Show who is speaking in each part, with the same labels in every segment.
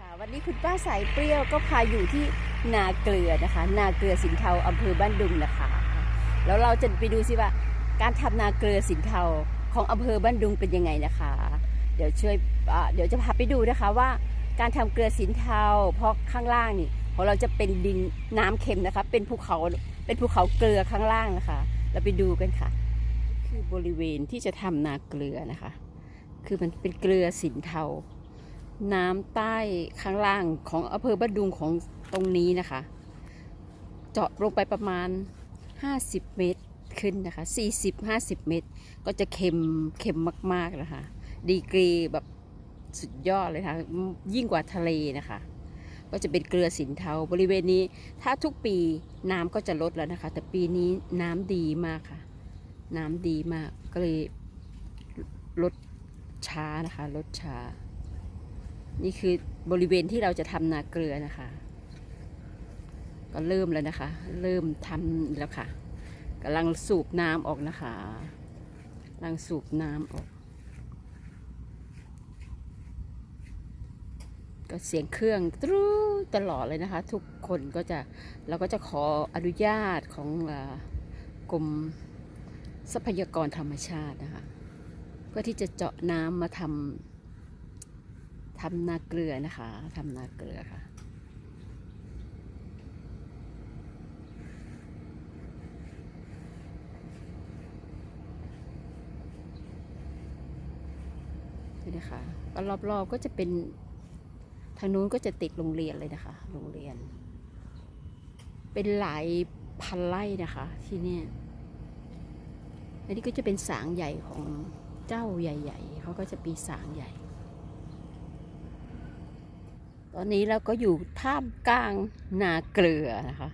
Speaker 1: ค่ะวันนี้คุณป้าสายเปรี้ยวก็พาอยู่ที่นาเกลือนะคะ นาเกลือสินเทาอำเภอบ้านดุงนะคะ แล้วเราจะไปดูสิว่า การทำนาเกลือสินเทาของอำเภอบ้านดุงเป็นยังไงนะคะ เดี๋ยวช่วยเดี๋ยวจะพาไปดูนะคะว่าการทำเกลือสินเทาเพราะข้างล่างนี่ของเราจะเป็นดินน้ำเค็มนะคะ เป็นภูเขาเป็นภูเขาเกลือข้างล่างนะคะ เราไปดูกันค่ะ คือบริเวณที่จะทำนาเกลือนะคะ คือมันเป็นเกลือสินเทา น้ำใต้ข้างล่างของอำเภอบ้านดุงของตรงนี้นะคะ เจาะลงไปประมาณ 50 เมตรขึ้นนะคะ 40-50 เมตร ก็จะเค็มเค็มมากๆนะคะ ดีกรีแบบสุดยอดเลยค่ะ ยิ่งกว่าทะเลนะคะ ก็จะเป็นเกลือสินเทาบริเวณนี้ ถ้าทุกปีน้ำก็จะลดแล้วนะคะ แต่ปีนี้น้ำดีมากค่ะ น้ำดีมากก็เลยลดช้านะคะลดช้า นี่คือบริเวณที่เราจะทำนาเกลือนะคะ ก็เริ่มแล้วนะคะ เริ่มทำแล้วค่ะกำลังสูบน้ำออกนะคะกำลังสูบน้ำออก ก็เสียงเครื่องตรูตลอดเลยนะคะ ทุกคนก็จะเราก็จะขออนุญาตของอกรมทรัพยากรธรรมชาตินะคะ เพื่อที่จะเจาะน้ำมาทำ ทำนาเกลือนะคะทำนาเกลือค่ะ นี่นะคะก็รอบๆก็จะเป็นทางนู้นก็จะติดโรงเรียนเลยนะคะ โรงเรียน เป็นหลายพันไร่นะคะ ที่นี่อันนี้ก็จะเป็นสางใหญ่ของเจ้าใหญ่ ๆเขาก็จะปีสางใหญ่ ตอนนี้เราก็อยู่ท่ามกลางนาเกลือนะคะ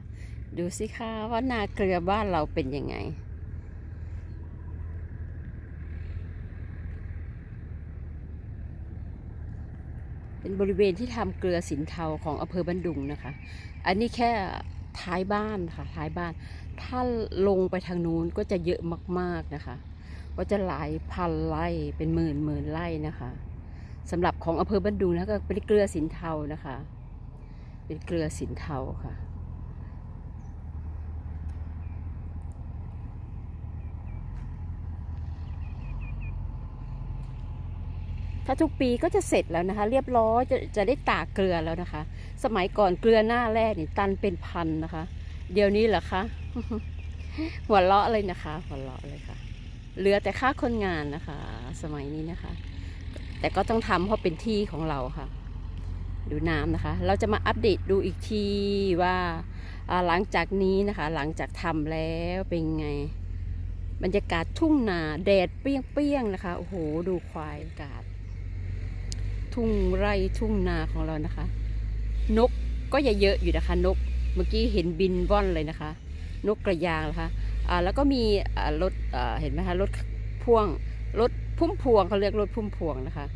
Speaker 1: ดูสิคะว่านาเกลือบ้านเราเป็นยังไง เป็นบริเวณที่ทำเกลือสินเทาของอำเภอบันดุงนะคะ อันนี้แค่ท้ายบ้านค่ะท้ายบ้าน ถ้าลงไปทางนู้นก็จะเยอะมากๆนะคะ ก็จะหลายพันไร่เป็นหมื่นหมื่นไร่นะคะ สำหรับของอำเภอบันดุงนะก็เป็นเกลือสินเทานะคะ เป็นเกลือสินเทาค่ะ ถ้าทุกปีก็จะเสร็จแล้วนะคะ เรียบร้อยจะจะได้ตากเกลือแล้วนะคะ สมัยก่อนเกลือหน้าแรกนี่ตันเป็นพันนะคะ เดี๋ยวนี้เหรอคะหัวเราะเลยนะคะหัวเราะเลยค่ะ เหลือแต่ค่าคนงานนะคะ สมัยนี้นะคะ แต่ก็ต้องทำเพราะเป็นที่ของเราค่ะ ดูน้ำนะคะ เราจะมาอัปเดตดูอีกทีว่าอ่าหลังจากนี้นะคะ หลังจากทำแล้วเป็นไง บรรยากาศทุ่งนาแดดเปรี้ยงๆนะคะโอ้โหดูควายอากาศ ทุ่งไร่ทุ่งนาของเรานะคะ นกก็อย่าเยอะอยู่นะคะ นกเมื่อกี้เห็นบินว่อนเลยนะคะ นกกระยางนะคะอ่าแล้วก็มีรถเห็นไหมคะรถพ่วง รถพุ่มพวงเขาเรียกรถพุ่มพวงนะคะ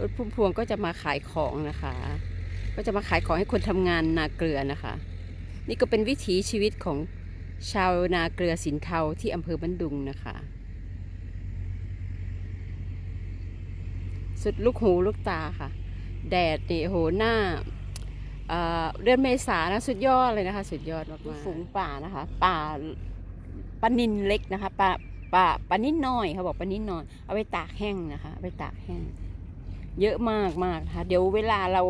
Speaker 1: รถพุ่มพวงก็จะมาขายของนะคะ ก็จะมาขายของให้คนทำงานนาเกลือนะคะ นี่ก็เป็นวิถีชีวิตของชาวนาเกลือสินเทาที่อำเภอบันดุงนะคะ สุดลูกหูลูกตาค่ะ แดดนี่โอ้โหหน้าเอ่อเดือนเมษานะสุดยอดเลยนะคะ สุดยอดมากๆฝูงป่านะคะ ป่าปลานินเล็กนะคะปลา ปลาปลานิดน้อยเขาบอกปลานิดน้อย เอาไปตากแห้งนะคะเอาไปตากแห้ง เยอะมากมากนะคะเดี๋ยวเวลาเรา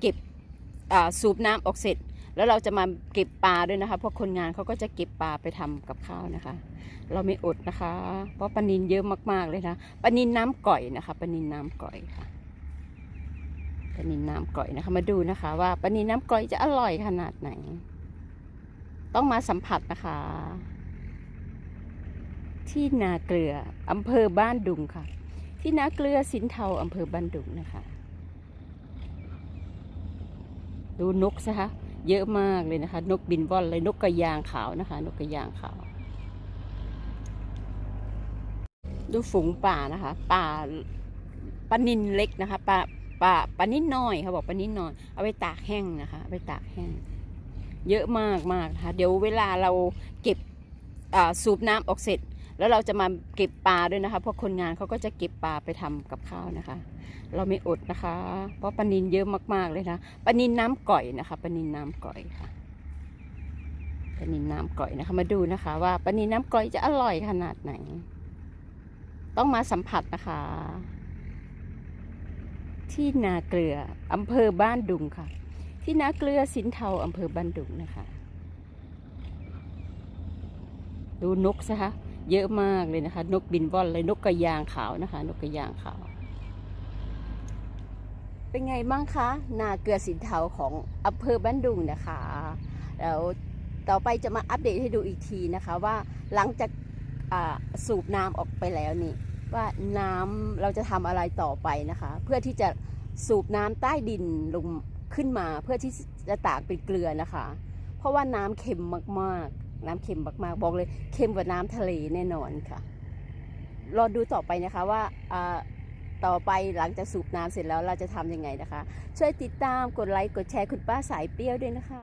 Speaker 1: เก็บสูบน้ำออกเสร็จ แล้วเราจะมาเก็บปลาด้วยนะคะเพราะคนงานเขาก็จะเก็บปลาไปทำกับข้าวนะคะ เราไม่อดนะคะ เพราะปลานินเยอะมากๆเลยนะปลานินน้ำก่อยนะคะปลานินน้ำก่อยค่ะปลานินน้ำก่อยนะคะ มาดูนะคะ ว่าปลานินน้ำก่อยจะอร่อยขนาดไหน ต้องมาสัมผัสนะคะ ที่นาเกลืออำเภอบ้านดุงค่ะ ที่นาเกลือสินเทาอำเภอบ้านดุงนะคะ ดูนกนะคะเยอะมากเลยนะคะ นกบินว่อนเลยนกกระยางขาวนะคะ นกกระยางขาว ดูฝูงป่านะคะ ป่าปลานินเล็กนะคะปลาปลาปลานิดน้อยเขาบอกปลานิดน้อยเอาไปตากแห้งนะคะเอาไปตากแห้ง เยอะมากมากนะคะเดี๋ยวเวลาเราเก็บสูบน้ำออกเสร็จ แล้วเราจะมาเก็บปลาด้วยนะคะเพราะคนงานเขาก็จะเก็บปลาไปทำกับข้าวนะคะ เราไม่อดนะคะ เพราะปลานินเยอะมากๆเลยนะปลานินน้ำก่อยนะคะปลานินน้ำก่อยค่ะปลานินน้ำก่อยนะคะ มาดูนะคะว่าปลานินน้ำก่อยจะอร่อยขนาดไหน ต้องมาสัมผัสนะคะ ที่นาเกลืออำเภอบ้านดุงค่ะ ที่นาเกลือสินเทาอำเภอบ้านดุงนะคะ ดูนกซะคะ เยอะมากเลยนะคะ นกบินว่อนเลยนกกระยางขาวนะคะ นกกระยางขาว เป็นไงบ้างคะ นาเกลือสินเทาของอำเภอบ้านดุงนะคะ แล้วต่อไปจะมาอัปเดตให้ดูอีกทีนะคะว่าหลังจากสูบน้ำออกไปแล้วนี่ ว่าน้ำเราจะทำอะไรต่อไปนะคะ เพื่อที่จะสูบน้ำใต้ดินลงขึ้นมาเพื่อที่จะตากเป็นเกลือนะคะ เพราะว่าน้ำเค็มมากๆ น้ำเค็มมากๆบอกเลยเค็มกว่าน้ำทะเลแน่นอนค่ะ รอดูต่อไปนะคะว่าต่อไปหลังจากสูบน้ำเสร็จแล้วเราจะทำยังไงนะคะ ช่วยติดตามกดไลค์กดแชร์คุณป้าสายเปรี้ยวด้วยนะคะ